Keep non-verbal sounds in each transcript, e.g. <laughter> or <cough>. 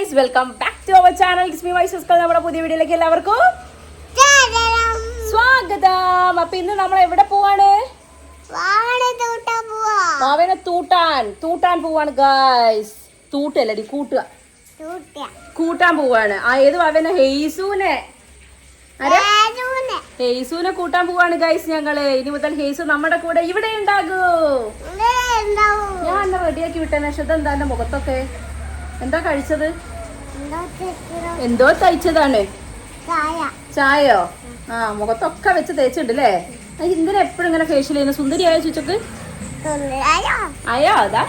Guys welcome back to our channel കിസ്മി വൈസസ് നമ്മുടെ പുതിയ വീഡിയോയിലേക്ക് എല്ലാവർക്കും സ്വാഗതം. അപ്പൊ ഇന്ന് നമ്മൾ എവിടെ പോവാണ്? മാവേനെ തൂട്ടാൻ തൂട്ടാൻ പോവാണ് ഗൈസ് തൂട്ടല്ലടി കൂട്ടുക. കൂട്ടാൻ പോവാണ്. ആ ഏത് മാവേനെ? ഹെയ്സൂനെ? ഹെയ്സൂനെ കൂട്ടാൻ പോവാണ് ഗൈസ് ഞങ്ങൾ. ഇനി മുതൽ ഹെയ്സു നമ്മുടെ കൂടെ ഇവിടെ ഉണ്ടാകൂ. ഞാൻ റെഡിയാക്കി വിട്ടേ നക്ഷത്രം എന്താ എന്റെ മുഖത്തൊക്കെ? എന്താ കഴിച്ചത്? എന്തോ തയ്ച്ചതാണ്. ചായയോ? ആ മുഖത്തൊക്കെ വെച്ച് തേച്ചിട്ടുണ്ട് അല്ലേ എന്തിനാ എപ്പോഴും ഇങ്ങനെ ഫേഷ്യൽ ചെയ്യുന്ന സുന്ദരിയായ ചുച്ചക്ക്? ആയോ അതാ.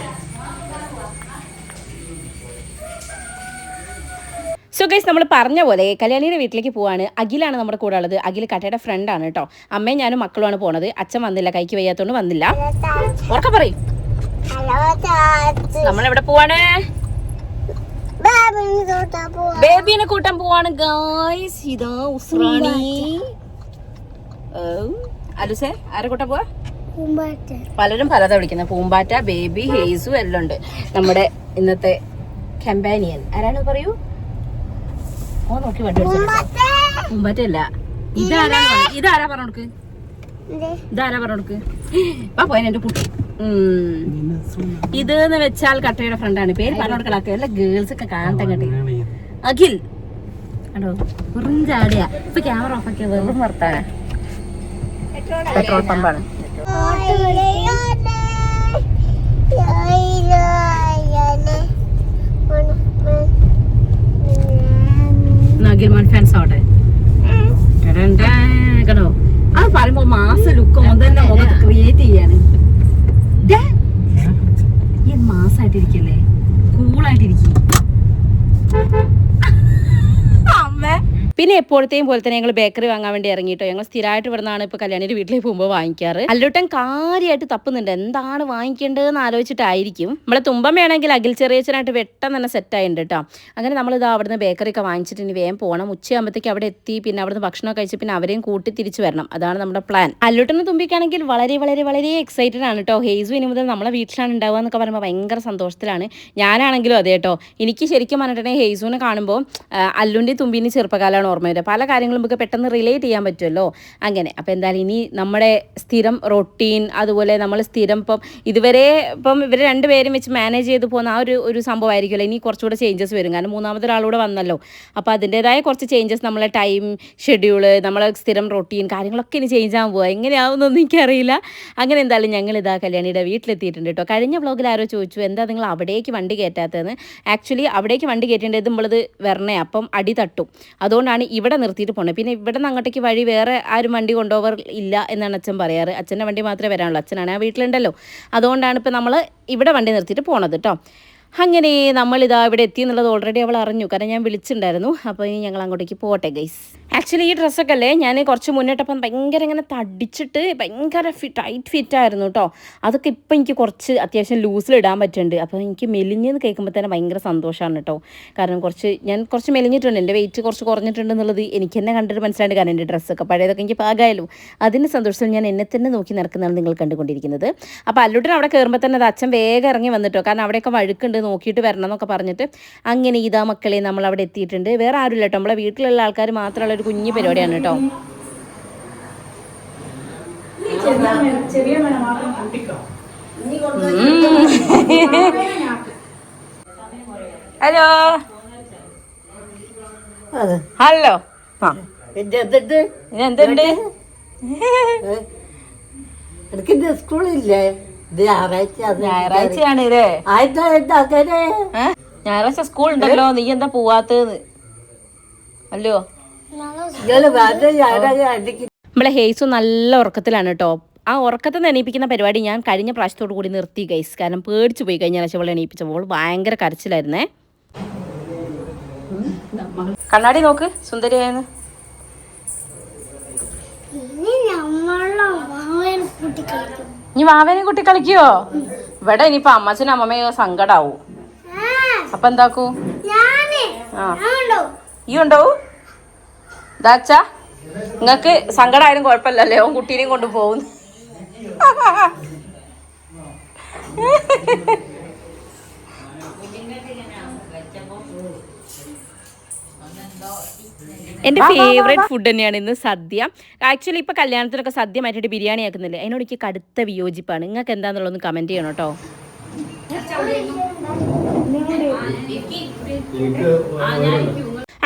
സോ ഗൈസ് നമ്മൾ പറഞ്ഞ പോലെ കല്യാണിയുടെ വീട്ടിലേക്ക് പോവാണ്. അഖിലാണ് നമ്മുടെ കൂടെ ഉള്ളത്. അഖിൽ കട്ടയുടെ ഫ്രണ്ടാണ് കേട്ടോ അമ്മയും ഞാനും മക്കളുമാണ് പോണത്. അച്ഛൻ വന്നില്ല കൈക്ക് വയ്യാത്തോണ്ട് വന്നില്ല. ഉറക്ക പറയും. നമ്മളെവിടെ പോവാണ്? ബേബിനെ കൂട്ടാൻ പോവാണ് ഗായ്സ് ഇതാ ഉസ്രാണി. അലുസേ ആരെ കൂട്ടാൻ പോവാ? പലരും പലതാ വിളിക്കുന്നത്. പൂമ്പാറ്റ ബേബി ഹേസു എല്ലാം ഉണ്ട്. നമ്മുടെ ഇന്നത്തെ കമ്പാനിയൻ ആരാണ് പറയൂ? ഓ നോക്കി വണ്ടി പൂമ്പാറ്റ അല്ല ഇതാരാ ഇതാരാ പറഞ്ഞു കൊടുക്ക്? ഇതാരാ പറഞ്ഞു കൊടുക്ക്? വാ പോയ എന്റെ കുട്ടി. ഇത് എന്ന് വെച്ചാൽ കട്ടയുടെ ഫ്രണ്ടാണ് പേര് പറഞ്ഞു അല്ല എല്ലാ ഗേൾസ് ഒക്കെ കാണട്ടെ കട്ടി അഖിൽ. കണ്ടോ? വെറും ചാടിയാ ഇപ്പൊ ക്യാമറ ഓഫ് ആക്കിയ വെറും വർത്താന. പെട്രോൾ പമ്പാണ്. അഖിൽമാൻ ഫാൻസ് ആവട്ടെ. കണ്ടോ അത് പറയുമ്പോ മാസ ലുക്ക് തന്നെ മുഖത്ത് ക്രിയേറ്റ് ചെയ്യാണ് ഈ മാസായിട്ടിരിക്കല്ലേ കൂളായിട്ടിരിക്കും പിന്നെ എപ്പോഴത്തെയും പോലെ തന്നെ ഞങ്ങൾ ബേക്കറി വാങ്ങാൻ വേണ്ടി ഇറങ്ങിയിട്ടോ ഞങ്ങൾ സ്ഥിരമായിട്ട് ഇവിടുന്നാണ് ഇപ്പോൾ കല്യാണിയുടെ വീട്ടിലേക്ക് പോകുമ്പോൾ വാങ്ങിക്കാറ്. അല്ലോട്ടൻ കാര്യമായിട്ട് തപ്പുന്നുണ്ട്. എന്താണ് വാങ്ങിക്കേണ്ടതെന്ന് ആലോചിച്ചിട്ടായിരിക്കും. നമ്മളെ തുമ്പം തുമ്പമ്മയാണെങ്കിൽ അഖിൽ ചെറിയച്ചനായിട്ട് വെട്ടം തന്നെ സെറ്റ് ആയിട്ടുണ്ട് കേട്ടോ അങ്ങനെ നമ്മളിത് അവിടുന്ന് ബേക്കറി ഒക്കെ വാങ്ങിച്ചിട്ട് ഇനി വേഗം പോകണം ഉച്ചയാകുമ്പോഴത്തേക്ക് അവിടെ എത്തി പിന്നെ അവിടുന്ന് ഭക്ഷണം കഴിച്ച് പിന്നെ അവരെയും കൂട്ടി തിരിച്ചു വരണം. അതാണ് നമ്മുടെ പ്ലാൻ അല്ലോട്ടനെ തുമ്പിക്കാണെങ്കിൽ വളരെ വളരെ വളരെ എക്സൈറ്റഡ് ആണ് കേട്ടോ ഹേസു ഇനി മുതൽ നമ്മളെ വീട്ടിലാണ് ഉണ്ടാവുക എന്നൊക്കെ പറയുമ്പോൾ ഭയങ്കര സന്തോഷത്തിലാണ്. ഞാനാണെങ്കിലും അതെ കേട്ടോ എനിക്ക് ശരിക്കും പറഞ്ഞിട്ടുണ്ടെങ്കിൽ ഹേസുവിനെ കാണുമ്പോൾ അല്ലുണ്ടി തുമ്പിന് ചെറുപ്പകാലമാണ് ഓർമ്മ വരിക. പല കാര്യങ്ങളും നമുക്ക് പെട്ടെന്ന് റിലേറ്റ് ചെയ്യാൻ പറ്റുമല്ലോ. അങ്ങനെ. അപ്പോൾ എന്തായാലും ഇനി നമ്മുടെ സ്ഥിരം റൊട്ടീൻ അതുപോലെ നമ്മൾ സ്ഥിരം ഇപ്പം ഇതുവരെ ഇപ്പം ഇവർ രണ്ടുപേരും വെച്ച് മാനേജ് ചെയ്ത് പോകുന്ന ആ ഒരു ഒരു സംഭവമായിരിക്കുമല്ലോ. ഇനി കുറച്ചുകൂടെ ചേഞ്ചസ് വരും. കാരണം മൂന്നാമതൊരാളൂടെ വന്നല്ലോ. അപ്പോൾ അതിന്റേതായ കുറച്ച് ചേഞ്ചസ് നമ്മളെ ടൈം ഷെഡ്യൂൾ നമ്മളെ സ്ഥിരം റൊട്ടീൻ കാര്യങ്ങളൊക്കെ ഇനി ചേഞ്ച് ആകാൻ പോവുക എങ്ങനെയാവുമെന്നൊന്നും എനിക്കറിയില്ല. അങ്ങനെ എന്തായാലും ഞങ്ങൾ ഇതാ കല്യാണിയുടെ വീട്ടിലെത്തിയിട്ടുണ്ട് കേട്ടോ. കഴിഞ്ഞ വ്ളോഗിൽ ആരോ ചോദിച്ചു എന്താ നിങ്ങൾ അവിടേക്ക് വണ്ടി കയറ്റാത്തതെന്ന്? ആക്ച്വലി അവിടേക്ക് വണ്ടി കയറ്റേണ്ടത് നമ്മളത് വരണേ. അപ്പം അടി തട്ടും. അതുകൊണ്ടാണ് ഇവിടെ നിർത്തിയിട്ട് പോണത് പിന്നെ ഇവിടെ നിന്ന് അങ്ങോട്ടേക്ക് വഴി വേറെ ആരും വണ്ടി കൊണ്ടുപോവർ ഇല്ല എന്നാണ് അച്ഛൻ പറയാറ്. അച്ഛന്റെ വണ്ടി മാത്രമേ വരാനുള്ളൂ. അച്ഛനാണ് ആ വീട്ടിലുണ്ടല്ലോ. അതുകൊണ്ടാണ് ഇപ്പോൾ നമ്മൾ ഇവിടെ വണ്ടി നിർത്തിയിട്ട് പോണത് കേട്ടോ അങ്ങനെ നമ്മളിതാ ഇവിടെ എത്തി എന്നുള്ളത് ഓൾറെഡി അവൾ അറിഞ്ഞു. കാരണം ഞാൻ വിളിച്ചിട്ടുണ്ടായിരുന്നു. അപ്പോൾ ഇനി ഞങ്ങൾ അങ്ങോട്ടേക്ക് പോട്ടെ ഗൈസ് ആക്ച്വലി ഈ ഡ്രസ്സൊക്കെ അല്ലേ ഞാൻ കുറച്ച് മുന്നേട്ടപ്പം ഭയങ്കര ഇങ്ങനെ തടിച്ചിട്ട് ഭയങ്കര ഫി ടൈറ്റ് ഫിറ്റ് ആയിരുന്നു കേട്ടോ അതൊക്കെ ഇപ്പം എനിക്ക് കുറച്ച് അത്യാവശ്യം ലൂസിൽ ഇടാൻ പറ്റുന്നുണ്ട്. അപ്പോൾ എനിക്ക് മെലിഞ്ഞെന്ന് കേൾക്കുമ്പോൾ തന്നെ ഭയങ്കര സന്തോഷമാണ് കേട്ടോ കാരണം കുറച്ച് ഞാൻ കുറച്ച് മെലിഞ്ഞിട്ടുണ്ട്. എന്റെ വെയിറ്റ് കുറച്ച് കുറഞ്ഞിട്ടുണ്ട് എന്നുള്ളത് എനിക്ക് തന്നെ കണ്ടിട്ട് മനസ്സിലായിട്ട് കാരണം എന്റെ ഡ്രസ്സൊക്കെ പഴയതൊക്കെ എനിക്ക് പാകായാലും അതിന് സന്തോഷത്തിൽ ഞാൻ എന്നെ തന്നെ നോക്കി നടക്കുന്നതാണ് നിങ്ങൾ കണ്ടുകൊണ്ടിരിക്കുന്നത്. അപ്പോൾ അല്ലുട്ടിന് അവിടെ കയറുമ്പോൾ തന്നെ അത് അച്ഛൻ വേഗം ഇറങ്ങി വന്നിട്ടോ. കാരണം അവിടെയൊക്കെ വഴുക്കുണ്ട് നോക്കിയിട്ട് വരണം എന്നൊക്കെ പറഞ്ഞിട്ട് അങ്ങനെ ഇതാ മക്കളെ നമ്മൾ അവിടെ എത്തിയിട്ടുണ്ട്. വേറെ ആരുമില്ല കേട്ടോ. നമ്മളെ വീട്ടിലുള്ള ആൾക്കാർ മാത്രമുള്ള ഒരു കുഞ്ഞു പരിപാടിയാണ് കേട്ടോ. ഹലോ. ഹലോ. ആ. എന്തുണ്ട് എനിക്ക് സ്കൂളില്ലേ? ഞായറാഴ്ചയാണ് ഇല്ലേ? ഞായറാഴ്ച സ്കൂൾ ഉണ്ടല്ലോ നീ എന്താ പോവാത്തത് അല്ലോ? നമ്മളെ ഹേസു നല്ല ഉറക്കത്തിലാണ് കേട്ടോ. ആ ഉറക്കത്തെ നിന്ന് എണീപ്പിക്കുന്ന പരിപാടി ഞാൻ കഴിഞ്ഞ പ്രാവശ്യത്തോടു കൂടി നിർത്തി ഗൈസ് കാരണം പേടിച്ചു പോയി കഴിഞ്ഞ പ്രാവശ്യം അവളെ എണീപ്പിച്ചപ്പോൾ ഭയങ്കര കരച്ചിലായിരുന്നേ. കണ്ണാടി നോക്ക് സുന്ദരിയായെന്ന്. ഇനി വാവേനെ കുട്ടി കളിക്കുവോ ഇവിടെ ഇനിയിപ്പോ അമ്മച്ചനും അമ്മമ്മയോ സങ്കടാവും. അപ്പൊ എന്താക്കൂ? ആ. ഈ ഉണ്ടാവൂ ഇതാച്ചാ നിങ്ങക്ക് സങ്കടായാലും കുഴപ്പമില്ലല്ലേ? ഓൻ കുട്ടീനെയും കൊണ്ട് പോകുന്നു. എന്റെ ഫേവറേറ്റ് ഫുഡ് തന്നെയാണ് ഇന്ന് സദ്യ. ആക്ച്വലി ഇപ്പോൾ കല്യാണത്തിനൊക്കെ സദ്യ മാറ്റിയിട്ട് ബിരിയാണി ആക്കുന്നില്ലേ? അതിനോട് എനിക്ക് കടുത്ത വിയോജിപ്പാണ്. നിങ്ങൾക്ക് എന്താണെന്നുള്ളതൊന്ന് കമന്റ് ചെയ്യണം കേട്ടോ.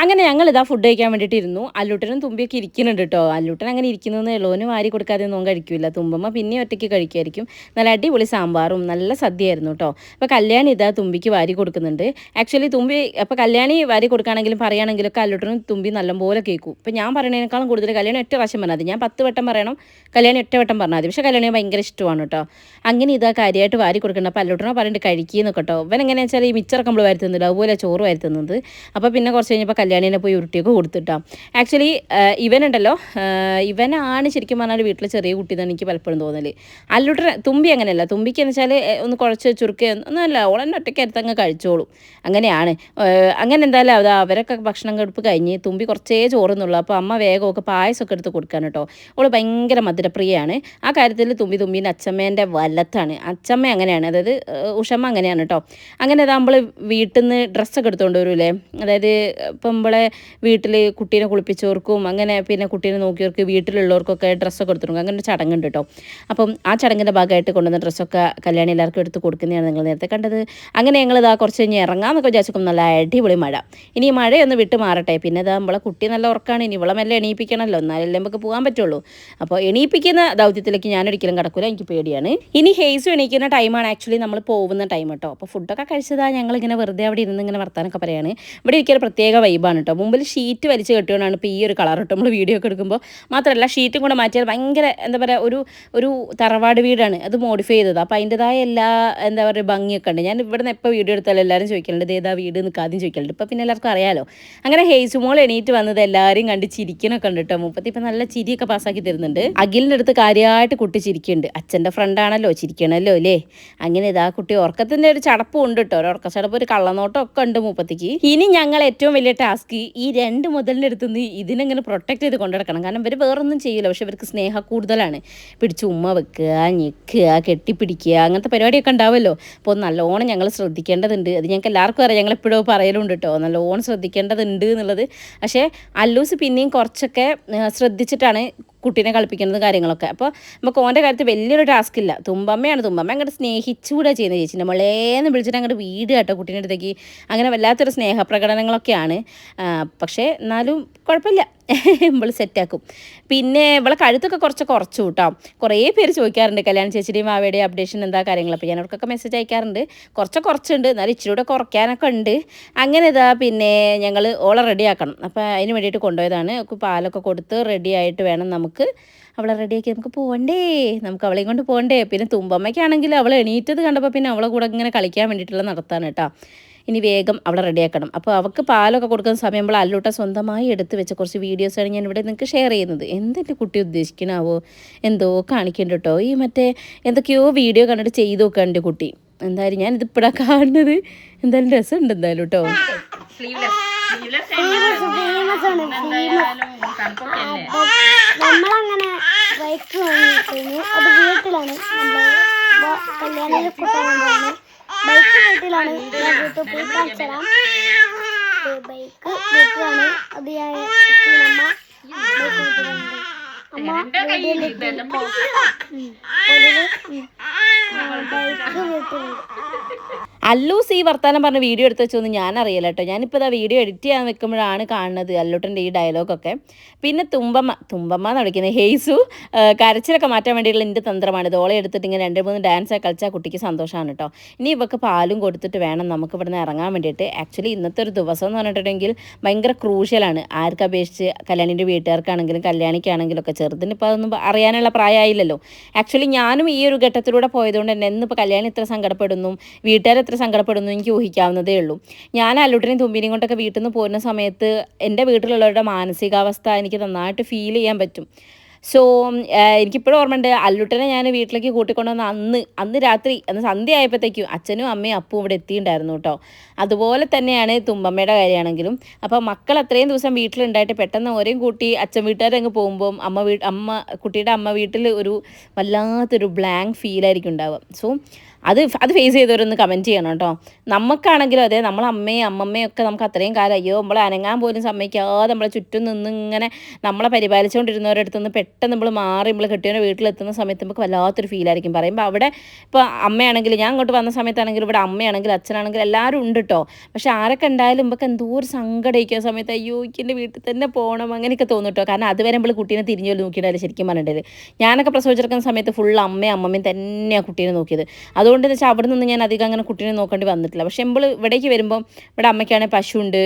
അങ്ങനെ ഞങ്ങൾ ഇതാ ഫുഡ് കഴിക്കാൻ വേണ്ടിയിട്ട് ഇരുന്നു. അല്ലൂട്ടനും തുമ്പിയൊക്കെ ഇരിക്കുന്നുണ്ട് കേട്ടോ അല്ലൂട്ടൻ അങ്ങനെ ഇരിക്കുന്നതെന്ന് ഓന് വാരി കൊടുക്കാതെ ഒന്നും കഴിക്കില്ല തുമ്പമ്മ പിന്നെ ഒറ്റയ്ക്ക് കഴിക്കുമായിരിക്കും നല്ല അടിപൊളി സാമ്പാറും നല്ല സദ്യയായിരുന്നു കേട്ടോ അപ്പോൾ കല്യാണി ഇതാ തുമ്പിക്ക് വാരി കൊടുക്കുന്നുണ്ട്. ആക്ച്വലി തുമ്പി അപ്പോൾ കല്യാണി വാരി കൊടുക്കുകയാണെങ്കിലും പറയുകയാണെങ്കിലും ഒക്കെ അല്ലൂട്ടനും തുമ്പി നല്ലപോലെ കേൾക്കും. ഇപ്പം ഞാൻ പറയുന്നതിനേക്കാളും കൂടുതൽ കല്യാണി ഒറ്റ വശം പറഞ്ഞാൽ മതി. ഞാൻ പത്ത് വട്ടം പറയണം കല്യാണി ഒറ്റ വട്ടം പറഞ്ഞാൽ മതി. പക്ഷേ കല്യാണി ഭയങ്കര ഇഷ്ടമാണ് കേട്ടോ അങ്ങനെ ഇതാ കാര്യമായിട്ട് വാരി കൊടുക്കണം അപ്പോൾ അല്ലൂട്ടനോ പറഞ്ഞിട്ട് കഴിക്കുന്നൊക്കെ കേട്ടോ ഇവൻ എങ്ങനെയാണെന്ന് വെച്ചാൽ ഈ മിച്ചറൊക്കെ നമ്മൾ വരുത്തുന്നില്ല അതുപോലെ ചോറ് വരുത്തുന്നത് അപ്പോൾ പിന്നെ കുറച്ച് കഴിഞ്ഞപ്പോൾ കല്യാണിനെ പോയി ഉരുട്ടിയൊക്കെ കൊടുത്തിട്ടാം. ആക്ച്വലി ഇവനുണ്ടല്ലോ ഇവനാണ് ശരിക്കും പറഞ്ഞാൽ വീട്ടിലെ ചെറിയ കുട്ടി എന്നാണ് എനിക്ക് പലപ്പോഴും തോന്നൽ. അല്ലൂട്ടൻ തുമ്പി അങ്ങനെയല്ല തുമ്പിക്ക് എന്ന് വെച്ചാൽ ഒന്ന് കുഴച്ച് ചുരുക്കുക ഒന്നുമല്ല ഓളെന്നെ ഒറ്റയ്ക്ക് അടുത്തങ്ങ് കഴിച്ചോളും. അങ്ങനെയാണ്. അങ്ങനെ എന്തായാലും അതാ അവരൊക്കെ ഭക്ഷണം കടുപ്പ് കഴിഞ്ഞ് തുമ്പി കുറച്ചേ ചോറുന്നുള്ളൂ. അപ്പോൾ അമ്മ വേഗമൊക്കെ പായസമൊക്കെ എടുത്ത് കൊടുക്കാൻ കേട്ടോ. ഓൾ ഭയങ്കര മധുരപ്രിയയാണ്. ആ കാര്യത്തിൽ തുമ്പി തുമ്പീന്റെ അച്ചമ്മേന്റെ വലത്താണ്. അച്ചമ്മ അങ്ങനെയാണ്. അതായത് ഉഷമ്മ അങ്ങനെയാണ് കേട്ടോ. അങ്ങനെ നമ്മൾ വീട്ടിൽ നിന്ന് ഡ്രസ്സൊക്കെ എടുത്തുകൊണ്ട് വരൂലേ? അതായത് ഇപ്പം നമ്മളെ വീട്ടിൽ കുട്ടീനെ കുളിപ്പിച്ചവർക്കും അങ്ങനെ പിന്നെ കുട്ടീനെ നോക്കിയവർക്ക് വീട്ടിലുള്ളവർക്കൊക്കെ ഡ്രസ്സൊക്കെ എടുത്തിട്ടുണ്ട് അങ്ങനെ ഒരു ചടങ്ങുണ്ട് കേട്ടോ. അപ്പം ആ ചടങ്ങിന്റെ ഭാഗമായിട്ട് കൊണ്ടുവന്ന ഡ്രസ്സൊക്കെ കല്യാണി എല്ലാവർക്കും എടുത്ത് കൊടുക്കുന്നതാണ് നിങ്ങൾ നേരത്തെ കണ്ടത്. അങ്ങനെ ഞങ്ങൾ ഇതാ കുറച്ച് കഴിഞ്ഞ് ഇറങ്ങാമെന്നൊക്കെ വിചാരിച്ചപ്പോൾ നല്ല അടിപൊളി മഴ. ഇനി മഴയൊന്ന് വിട്ട് മാറട്ടെ. പിന്നെ ഇതാ നമ്മളെ കുട്ടി നല്ല ഉറക്കാണ്. ഇനി ഇവളെ മെല്ലെ എണീപ്പിക്കണമല്ലോ എന്നാലല്ലേ നമുക്ക് പോകാൻ പറ്റുള്ളൂ. അപ്പോൾ എണീപ്പിക്കുന്ന ദൗത്യത്തിലേക്ക് ഞാൻ ഒരിക്കലും കിടക്കില്ല എനിക്ക് പേടിയാണ്. ഇനി ഹെയ്സ് എണീക്കുന്ന ടൈമാണ് ആക്ച്വലി നമ്മൾ പോകുന്ന ടൈം കേട്ടോ. അപ്പോൾ ഫുഡൊക്കെ കഴിച്ചതാ ഞങ്ങളിങ്ങനെ വെറുതെ അവിടെ ഇരുന്ന് ഇങ്ങനെ വർത്താനൊക്കെ പറയാണ്. ഇവിടെ ഇരിക്കുന്ന പ്രത്യേക വൈബാണ് കേട്ടോ. മുമ്പിൽ ഷീറ്റ് വലിച്ച് കെട്ടിയോണ്ടാണ് ഇപ്പോൾ ഈ ഒരു കളർ കേട്ടോ നമ്മൾ വീഡിയോ ഒക്കെ എടുക്കുമ്പോൾ മാത്രമല്ല ഷീറ്റും കൂടെ മാറ്റിയാൽ ഭയങ്കര എന്താ പറയുക ഒരു ഒരു തറവാട് വീടാണ് അത് മോഡിഫൈ ചെയ്തത്. അപ്പോൾ അതിന്റെതായ എല്ലാ എന്താ പറയുക ഭംഗിയൊക്കെ ഉണ്ട്. ഞാൻ ഇവിടെ നിന്ന് എപ്പോൾ വീഡിയോ എടുത്താലും എല്ലാവരും ചോദിക്കലുണ്ട് ഏതാ വീട് എന്നൊക്കെ ആദ്യം ചോദിക്കലുണ്ട്. ഇപ്പോൾ പിന്നെ എല്ലാവർക്കും അറിയാലോ. അങ്ങനെ ഹേസുമോൾ എണീറ്റ് വന്നത് എല്ലാവരും കണ്ട് ചിരിക്കണൊക്കെ ഉണ്ട് കേട്ടോ. മുപ്പത്തി ഇപ്പം നല്ല ചിരിയൊക്കെ പാസ്സാക്കി തരുന്നുണ്ട്. അഖിലിന്റെ അടുത്ത് കാര്യമായിട്ട് കുട്ടി ചിരിക്കുന്നുണ്ട്. അച്ഛന്റെ ഫ്രണ്ടാണല്ലോ ചിരിക്കണമല്ലോ അല്ലേ? അങ്ങനെ ഇതാ കുട്ടി ഉറക്കത്തിന്റെ ഒരു ചടപ്പും ഉണ്ട് കേട്ടോ. ഒരു ഉറക്കച്ചടപ്പ് ഒരു കള്ളനോട്ടം ഒക്കെ ഉണ്ട് മുപ്പത്തിക്ക്. ഇനി ഞങ്ങൾ ഏറ്റവും വലിയ ടാസ്ക് ഈ രണ്ട് മുതലിന്റെ നിന്ന് ഇതിനെങ്ങനെ പ്രൊട്ടക്റ്റ് ചെയ്ത് കൊണ്ടുനടക്കണം? കാരണം ഇവർ വേറൊന്നും ചെയ്യില്ല പക്ഷെ ഇവർക്ക് സ്നേഹ കൂടുതലാണ്. പിടിച്ച് ഉമ്മ വെക്കുക ഞെക്കുക കെട്ടിപ്പിടിക്കുക അങ്ങനത്തെ പരിപാടിയൊക്കെ ഉണ്ടാവുമല്ലോ. അപ്പോൾ നല്ലോണം ഞങ്ങൾ ശ്രദ്ധിക്കേണ്ടതുണ്ട്. അത് ഞങ്ങൾക്ക് എല്ലാവർക്കും അറിയാം. ഞങ്ങൾ എപ്പോഴും പറയലുണ്ട് കേട്ടോ നല്ലോണം ശ്രദ്ധിക്കേണ്ടതുണ്ട് എന്നുള്ളത്. പക്ഷേ അല്ലൂസ് പിന്നെയും കുറച്ചൊക്കെ ശ്രദ്ധിച്ചിട്ടാണ് കുട്ടീനെ കളിപ്പിക്കുന്നത് കാര്യങ്ങളൊക്കെ. അപ്പോൾ നമുക്ക് ഓന്റെ കാര്യത്തിൽ വലിയൊരു ടാസ്ക് ഇല്ല. തുമ്പമ്മയാണ്. തുമ്പമ്മ അങ്ങോട്ട് സ്നേഹിച്ചുകൂടെ ചെയ്യുന്ന ചേച്ചി. നമ്മളേന്ന് വിളിച്ചിട്ട് അങ്ങോട്ട് വീട് കേട്ടോ കുട്ടീന്റെ അടുത്തേക്ക്. അങ്ങനെ വല്ലാത്തൊരു സ്നേഹപ്രകടനങ്ങളൊക്കെയാണ്. പക്ഷേ എന്നാലും കുഴപ്പമില്ല. <laughs> നമ്മൾ സെറ്റാക്കും. പിന്നെ ഇവളെ കഴുത്തൊക്കെ കുറച്ച് കുറച്ചു കൂട്ടാം കുറേ പേര് ചോദിക്കാറുണ്ട് കല്യാണ ചേച്ചിയുടെയും മാവയുടെ അപ്ഡേഷൻ എന്താ കാര്യങ്ങൾ അപ്പോൾ ഞാൻ അവർക്കൊക്കെ മെസ്സേജ് അയക്കാറുണ്ട്. കുറച്ച് കുറച്ചുണ്ട്. എന്നാലും ഇച്ചിരി കൂടെ കുറയ്ക്കാനൊക്കെ ഉണ്ട്. അങ്ങനെ ഇതാ പിന്നെ ഞങ്ങൾ ഓളെ റെഡിയാക്കണം അപ്പോൾ അതിന് വേണ്ടിയിട്ട് കൊണ്ടുപോയതാണ്. പാലൊക്കെ കൊടുത്ത് റെഡി ആയിട്ട് വേണം നമുക്ക് അവളെ റെഡിയാക്കി നമുക്ക് പോകണ്ടേ നമുക്ക് അവളെയും കൊണ്ട് പോകണ്ടേ പിന്നെ തുമ്പമ്മയ്ക്കാണെങ്കിൽ അവൾ എണീറ്റത് കണ്ടപ്പോൾ പിന്നെ അവളെ കൂടെ ഇങ്ങനെ കളിക്കാൻ വേണ്ടിയിട്ടുള്ള നടത്താണ് കേട്ടോ. ഇനി വേഗം അവളെ റെഡിയാക്കണം. അപ്പോൾ അവൾക്ക് പാലൊക്കെ കൊടുക്കുന്ന സമയം നമ്മൾ അല്ലൂട്ട സ്വന്തമായി എടുത്ത് വെച്ച കുറച്ച് വീഡിയോസാണ് ഞാൻ ഇവിടെ നിങ്ങൾക്ക് ഷെയർ ചെയ്യുന്നത്. എന്തെന്റെ കുട്ടി ഉദ്ദേശിക്കണാവോ? എന്തോ കാണിക്കുന്നുണ്ട് കേട്ടോ ഈ മറ്റേ എന്തൊക്കെയോ വീഡിയോ കണ്ടിട്ട് ചെയ്ത് നോക്കാണ്ട് കുട്ടി. എന്തായാലും ഞാൻ ഇപ്പഴാ കാണുന്നത്. എന്തായാലും രസമുണ്ട് എന്തായാലും കേട്ടോ നമ്മളങ്ങനെ ബൈക്ക് വാങ്ങിയിട്ടുണ്ട്. അത് വീട്ടിലാണ്. നമ്മൾ വേണ്ടിയാണ് ബൈക്ക് വീട്ടിലാണ്. ഞാൻ വീട്ടിൽ പോയി കാണിച്ചതാം ബൈക്ക് വീട്ടിലാണ്. അത് ഞാൻ അമ്മ ബൈക്ക് വീട്ടിലുണ്ട്. അമ്മ വീട്ടിൽ ബൈക്ക് വീട്ടിലുണ്ട്. അല്ലൂസ് ഈ വർത്താനം പറഞ്ഞ വീഡിയോ എടുത്ത് വെച്ചൊന്നും ഞാൻ അറിയില്ല കേട്ടോ. ഞാനിപ്പോൾ ഇതാ വീഡിയോ എഡിറ്റ് ചെയ്യാൻ വെക്കുമ്പോഴാണ് കാണുന്നത് അല്ലൂട്ടന്റെ ഈ ഡയലോഗൊക്കെ പിന്നെ തുമ്പമ്മ തുമ്പമ്മ എന്ന് വിളിക്കുന്നത് ഹേസു കരച്ചിലൊക്കെ മാറ്റാൻ വേണ്ടിയിട്ടുള്ള എന്റെ തന്ത്രമാണ്. ഓളെ എടുത്തിട്ട് ഇങ്ങനെ രണ്ട് മൂന്ന് ഡാൻസ് കളിച്ചാൽ കുട്ടിക്ക് സന്തോഷമാണ് കേട്ടോ. ഇനി ഇവക്ക് പാലും കൊടുത്തിട്ട് വേണം നമുക്ക് ഇവിടുന്ന് ഇറങ്ങാൻ വേണ്ടിയിട്ട്. ആക്ച്വലി ഇന്നത്തെ ഒരു ദിവസം എന്ന് പറഞ്ഞിട്ടുണ്ടെങ്കിൽ ഭയങ്കര ക്രൂഷ്യലാണ് ആർക്ക് അപേക്ഷിച്ച് കല്യാണിന്റെ വീട്ടുകാർക്കാണെങ്കിലും കല്യാണിക്കാണെങ്കിലും ഒക്കെ ചെറുതിന് ഇപ്പോൾ അതൊന്നും അറിയാനുള്ള പ്രായമായില്ലല്ലോ. ആക്ച്വലി ഞാനും ഈ ഒരു ഘട്ടത്തിലൂടെ പോയതുകൊണ്ട് തന്നെ ഇന്നിപ്പോൾ കല്യാണി ഇത്ര സങ്കടപ്പെടുന്നു. വീട്ടുകാർ സങ്കടപ്പെടുന്നു എനിക്ക് ഊഹിക്കാവുന്നതേ ഉള്ളൂ. ഞാൻ അല്ലുട്ടിനെയും തുമ്പിനെയും കൊണ്ടൊക്കെ വീട്ടിൽ നിന്ന് പോരുന്ന സമയത്ത് എന്റെ വീട്ടിലുള്ളവരുടെ മാനസികാവസ്ഥ എനിക്ക് നന്നായിട്ട് ഫീൽ ചെയ്യാൻ പറ്റും. സോ എനിക്കിപ്പോഴും ഓർമ്മയുണ്ട് അല്ലുട്ടനെ ഞാൻ വീട്ടിലേക്ക് കൂട്ടിക്കൊണ്ടുവന്ന അന്ന് അന്ന് രാത്രി അന്ന് സന്ധ്യ ആയപ്പോഴത്തേക്കും അച്ഛനും അമ്മയും അപ്പും ഇവിടെ എത്തിയിട്ടുണ്ടായിരുന്നു കേട്ടോ. അതുപോലെ തന്നെയാണ് തുമ്പമ്മയുടെ കാര്യമാണെങ്കിലും. അപ്പോൾ മക്കൾ അത്രയും ദിവസം വീട്ടിലുണ്ടായിട്ട് പെട്ടെന്ന് ഓരെയും കൂട്ടി അച്ഛൻ വീട്ടുകാരങ്ങ് പോകുമ്പോൾ അമ്മ വീ അമ്മ കുട്ടിയുടെ അമ്മ വീട്ടിൽ ഒരു വല്ലാത്തൊരു ബ്ലാങ്ക് ഫീലായിരിക്കും ഉണ്ടാവുക. സോ അത് അത് ഫേസ് ചെയ്തവരൊന്ന് കമന്റ് ചെയ്യണം കേട്ടോ. നമുക്കാണെങ്കിലും അതെ നമ്മളെ അമ്മയും അമ്മമ്മയും ഒക്കെ നമുക്ക് അത്രയും കാലം അയ്യോ നമ്മളെ അനങ്ങാൻ പോലും സമ്മതിക്കാതെ നമ്മളെ ചുറ്റും നിന്ന് ഇങ്ങനെ നമ്മളെ പരിപാലിച്ചുകൊണ്ടിരുന്നവരുടെ അടുത്ത് നിന്ന് പെട്ടെന്ന് നമ്മൾ മാറി നമ്മൾ കെട്ടിയവന്റെ വീട്ടിലെത്തുന്ന സമയത്ത് നമുക്ക് വല്ലാത്തൊരു ഫീലായിരിക്കും പറയുമ്പോൾ അവിടെ ഇപ്പോൾ അമ്മയാണെങ്കിൽ ഞാൻ അങ്ങോട്ട് വന്ന സമയത്താണെങ്കിലും ഇവിടെ അമ്മയാണെങ്കിൽ അച്ഛനാണെങ്കിലും എല്ലാവരും ഉണ്ട് കേട്ടോ പക്ഷെ ആരൊക്കെ ഉണ്ടായാലും നമുക്ക് എന്തോ ഒരു സങ്കടമായിരിക്കും ആ സമയത്ത്. അയ്യോ എനിക്ക് എന്റെ വീട്ടിൽ തന്നെ പോകണം അങ്ങനെയൊക്കെ തോന്നും കേട്ടോ കാരണം അതുവരെ നമ്മൾ കുട്ടീനെ തിരിഞ്ഞു നോക്കിയിട്ടില്ല ശരിക്കും പറഞ്ഞിട്ട് ഞാനൊക്കെ പ്രസവിച്ചെടുക്കുന്ന സമയത്ത് ഫുൾ അമ്മയും അമ്മമ്മയും തന്നെയാണ് കുട്ടീനെ നോക്കിയത്. അതുകൊണ്ട് വെച്ചാൽ അവിടെ നിന്ന് ഞാൻ അധികം അങ്ങനെ കുട്ടീനെ നോക്കേണ്ടി വന്നിട്ടില്ല. പക്ഷെ നമ്മൾ ഇവിടേക്ക് വരുമ്പം ഇവിടെ അമ്മയ്ക്കാണെങ്കിൽ പശുണ്ട്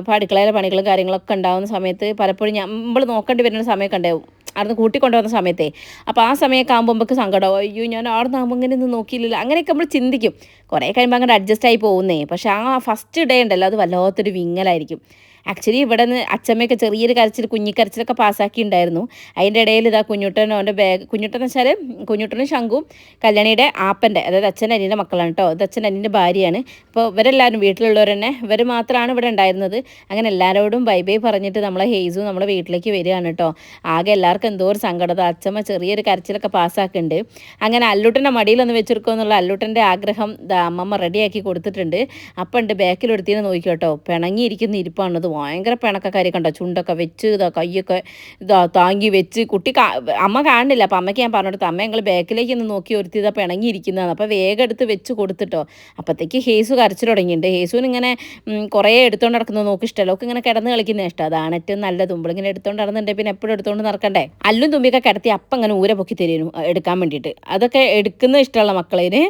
ഇപ്പോൾ അടുക്കളയിലെ പണികളും കാര്യങ്ങളൊക്കെ ഉണ്ടാകുന്ന സമയത്ത് പലപ്പോഴും നമ്മൾ നോക്കേണ്ടി വരുന്ന സമയമൊക്കെ ഉണ്ടാവും. അവിടുന്ന് കൂട്ടിക്കൊണ്ടുവന്ന സമയത്തേ. അപ്പോൾ ആ സമയമൊക്കെ ആകുമ്പോൾ നമുക്ക് സങ്കടമോ അയ്യോ ഞാൻ അവിടെ നിന്നാകുമ്പോൾ ഇങ്ങനെ ഒന്നും നോക്കിയില്ലല്ലോ. അങ്ങനെയൊക്കെ നമ്മൾ ചിന്തിക്കും. കുറേ കഴിയുമ്പോൾ അങ്ങനെ അഡ്ജസ്റ്റ് ആയി പോകുന്നേ. പക്ഷേ ആ ഫസ്റ്റ് ഡേ ഉണ്ടല്ലോ അത് വല്ലാത്തൊരു വിങ്ങലായിരിക്കും. ആക്ച്വലി ഇവിടെ നിന്ന് അച്ചമ്മയൊക്കെ ചെറിയൊരു കരച്ചിൽ കുഞ്ഞിക്കരച്ചിലൊക്കെ പാസ്സാക്കി ഉണ്ടായിരുന്നു അതിന്റെ ഇടയിൽ ഇതാ കുഞ്ഞുട്ടനും അവന്റെ ബാഗ് കുഞ്ഞുട്ടൻ എന്ന് വെച്ചാൽ കുഞ്ഞുട്ടനും ശംഖും കല്യാണിയുടെ ആപ്പന്റെ അതായത് അച്ഛൻ അനിയന്റെ മക്കളാണ് കേട്ടോ. അത് അച്ഛൻ അനിയന്റെ ഭാര്യയാണ്. അപ്പോൾ ഇവരെല്ലാവരും വീട്ടിലുള്ളവർ തന്നെ ഇവർ മാത്രമാണ് ഇവിടെ ഉണ്ടായിരുന്നത്. അങ്ങനെ എല്ലാവരോടും ബൈ ബൈ പറഞ്ഞിട്ട് നമ്മളെ ഹെയ്സു നമ്മളെ വീട്ടിലേക്ക് വരികയാണ് കേട്ടോ. ആകെ എല്ലാവർക്കും എന്തോ ഒരു സങ്കടത അച്ഛമ്മ ചെറിയൊരു കരച്ചിലൊക്കെ പാസ്സാക്കുന്നുണ്ട്. അങ്ങനെ അല്ലൂട്ടന്റെ മടിയിലൊന്ന് വെച്ചെടുക്കുക എന്നുള്ള അല്ലുട്ടന്റെ ആഗ്രഹം അമ്മമ്മ റെഡിയാക്കി കൊടുത്തിട്ടുണ്ട്. അപ്പം ഉണ്ട് ബാക്കിലെടുത്തീനെ നോക്കിയോട്ടോ പിണങ്ങിയിരിക്കുന്ന ഇരിപ്പാണത് ഭയങ്കര പിണക്കക്കാരി കണ്ടോ? ചുണ്ടൊക്കെ വെച്ച് ഇതാ കയ്യൊക്കെ ഇതാ താങ്ങി വെച്ച് കുട്ടി അമ്മ കാണുന്നില്ല. അപ്പം അമ്മയ്ക്ക് ഞാൻ പറഞ്ഞു കൊടുത്തു അമ്മ ഞങ്ങൾ ബാക്കിലേക്ക് ഒന്ന് നോക്കി ഒരുത്തി ഇതാ പിണങ്ങിയിരിക്കുന്നതാണ് അപ്പോൾ വേഗം എടുത്ത് വെച്ച് കൊടുത്തിട്ടോ. അപ്പോഴത്തേക്ക് ഹേസു കരച്ചിൽ തുടങ്ങിയിട്ടുണ്ട് ഹേസുവിന് ഇങ്ങനെ കുറേ എടുത്തുകൊണ്ട് നടക്കുന്നത് നോക്കി ഇഷ്ടമല്ല ഒക്കെ ഇങ്ങനെ കിടന്ന് കളിക്കുന്ന ഇഷ്ടം. അതാണ് ഏറ്റവും നല്ലത്. ഇങ്ങനെ എടുത്തുകൊണ്ട് നടന്നിട്ടുണ്ടെങ്കിൽ പിന്നെ എപ്പോഴും എടുത്തുകൊണ്ട് നടക്കണ്ടേ? അല്ലും തുമ്പിയൊക്കെ കിടത്തി അപ്പം അങ്ങനെ ഊര പൊക്കി തരുന്നു എടുക്കാൻ വേണ്ടിയിട്ട്. അതൊക്കെ എടുക്കുന്ന ഇഷ്ടമുള്ള മക്കളേന്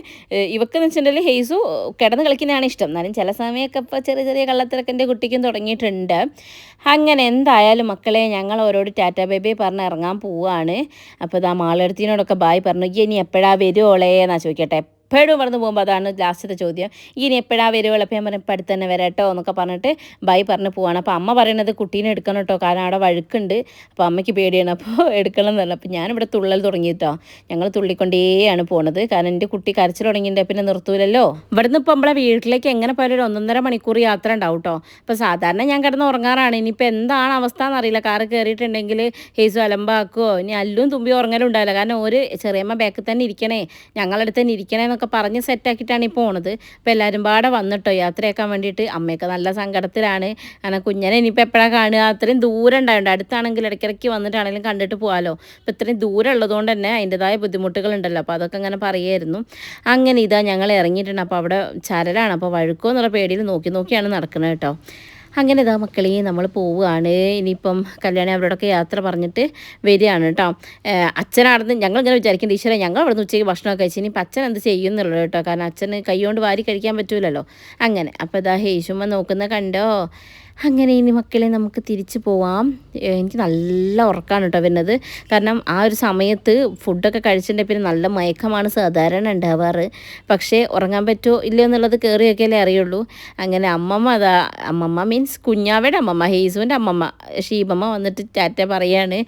ഇവക്കെന്ന് വെച്ചിട്ടുണ്ടെങ്കിൽ ഹേസു കിടന്ന് കളിക്കുന്നതാണ് ഇഷ്ടം. എന്നാലും ചില സമയമൊക്കെ ഇപ്പോൾ ചെറിയ ചെറിയ കള്ളത്തിരക്കന്റെ കുട്ടിക്കും തുടങ്ങിയിട്ടുണ്ട്. അങ്ങനെ എന്തായാലും മക്കളെ ഞങ്ങൾ ഓരോട് ടാറ്റ ബേബി പറഞ്ഞ് ഇറങ്ങാൻ പോവാണ്. അപ്പോൾ ഇതാ മാളെടുത്തിനോടൊക്കെ ബായ് പറഞ്ഞു. ഇനി എപ്പോഴാണ് വരുവോളേ എന്നാ ചോദിക്കട്ടെ. എപ്പോഴും പറഞ്ഞു പോകുമ്പോൾ അതാണ് ലാസ്റ്റത്തെ ചോദ്യം. ഇനി എപ്പോഴാണ് വരുവുള്ളൂ അപ്പം ഞാൻ പറഞ്ഞു ഇപ്പം തന്നെ വരാട്ടോ എന്നൊക്കെ പറഞ്ഞിട്ട് ബൈ പറഞ്ഞ് പോവാണ്. അപ്പോൾ അമ്മ പറയണത് കുട്ടീനെ എടുക്കണം കേട്ടോ കാരണം അവിടെ വഴുക്കുണ്ട്. അപ്പോൾ അമ്മയ്ക്ക് പേടിയാണ്. അപ്പോൾ എടുക്കണം എന്ന് പറഞ്ഞു. അപ്പോൾ ഞാനിവിടെ തുള്ളൽ തുടങ്ങി കേട്ടോ. ഞങ്ങൾ തുള്ളിക്കൊണ്ടേയാണ് പോണത്. കാരണം എന്റെ കുട്ടി കരച്ചിൽ തുടങ്ങിയിട്ട് പിന്നെ നിർത്തൂലല്ലോ. ഇവിടുന്ന് ഇപ്പോൾ നമ്മളെ വീട്ടിലേക്ക് എങ്ങനെ പോയാലും ഒരു ഒന്നൊന്നര മണിക്കൂർ യാത്ര ഉണ്ടാവും കേട്ടോ. അപ്പോൾ സാധാരണ ഞാൻ കിടന്ന് ഉറങ്ങാറാണ്. ഇനിയിപ്പോൾ എന്താണ് അവസ്ഥ എന്നറിയില്ല. കാറ് കയറിയിട്ടുണ്ടെങ്കിൽ ഹേസു അലമ്പാക്കുമോ ഇനി അല്ലും തുമ്പി ഉറങ്ങലും ഉണ്ടാവില്ല. കാരണം ഒരു ചെറിയമ്മ ബാക്കിൽ തന്നെ ഇരിക്കണേ. ഞങ്ങളടുത്ത് തന്നെ ഇരിക്കണേ പറഞ്ഞ് സെറ്റാക്കിയിട്ടാണ് ഈ പോണത്. അപ്പോൾ എല്ലാവരും പാടെ വന്നിട്ടോ യാത്രയാക്കാൻ വേണ്ടിയിട്ട്. അമ്മയൊക്കെ നല്ല സങ്കടത്തിലാണ്. കാരണം കുഞ്ഞനെ ഇനിയിപ്പോൾ എപ്പോഴാണ് കാണുക? അത്രയും ദൂരം ഉണ്ടായിട്ടുണ്ട് അടുത്താണെങ്കിൽ ഇടയ്ക്കിടയ്ക്ക് വന്നിട്ടാണെങ്കിലും കണ്ടിട്ട് പോകാമല്ലോ അപ്പോൾ ഇത്രയും ദൂരം ഉള്ളതുകൊണ്ട് തന്നെ അതിന്റെതായ ബുദ്ധിമുട്ടുകളുണ്ടല്ലോ. അപ്പോൾ അതൊക്കെ അങ്ങനെ പറയായിരുന്നു അങ്ങനെ ഇതാ ഞങ്ങൾ ഇറങ്ങിയിട്ടുണ്ട്. അപ്പോൾ അവിടെ ചരലാണ്. അപ്പോൾ വഴുക്കോ എന്നുള്ള പേടിയിൽ നോക്കി നോക്കിയാണ് നടക്കുന്നത് കേട്ടോ. അങ്ങനെ ഇതാ മക്കളെ നമ്മൾ പോവുകയാണ്. ഇനിയിപ്പം കല്യാണി അവരോടൊക്കെ യാത്ര പറഞ്ഞിട്ട് വരികയാണ് കേട്ടോ. അച്ഛനാണെന്ന് ഞങ്ങൾ ഇങ്ങനെ വിചാരിക്കും ടീച്ചറെ ഞങ്ങൾ അവിടെ നിന്ന് ഉച്ചയ്ക്ക് ഭക്ഷണമൊക്കെ കഴിച്ചു ഇനിയിപ്പോൾ അച്ഛൻ എന്ത് ചെയ്യുന്നുള്ളൂ കേട്ടോ. കാരണം അച്ഛന് കൈകൊണ്ട് വാരി കഴിക്കാൻ പറ്റൂലല്ലോ. അങ്ങനെ. അപ്പോൾ ഇതാ ഹേശുമ്മ നോക്കുന്ന കണ്ടോ? അങ്ങനെ ഇനി മക്കളെ നമുക്ക് തിരിച്ചു പോവാം. എനിക്ക് നല്ല ഉറക്കമാണ് കേട്ടോ വരുന്നത്. കാരണം ആ ഒരു സമയത്ത് ഫുഡൊക്കെ കഴിച്ചിട്ടുണ്ടെങ്കിൽ പിന്നെ നല്ല മയക്കമാണ് സാധാരണ ഉണ്ടാവാറ്. പക്ഷേ ഉറങ്ങാൻ പറ്റുമോ ഇല്ലയോ എന്നുള്ളത് കയറിയൊക്കെയല്ലേ അറിയുള്ളൂ. അങ്ങനെ അമ്മമ്മ അതാ അമ്മമ്മ മീൻസ് കുഞ്ഞാവയുടെ അമ്മമ്മ ഹേസുവിന്റെ അമ്മമ്മ ഷീബമ്മ വന്നിട്ട് ടാറ്റ പറയാണ്.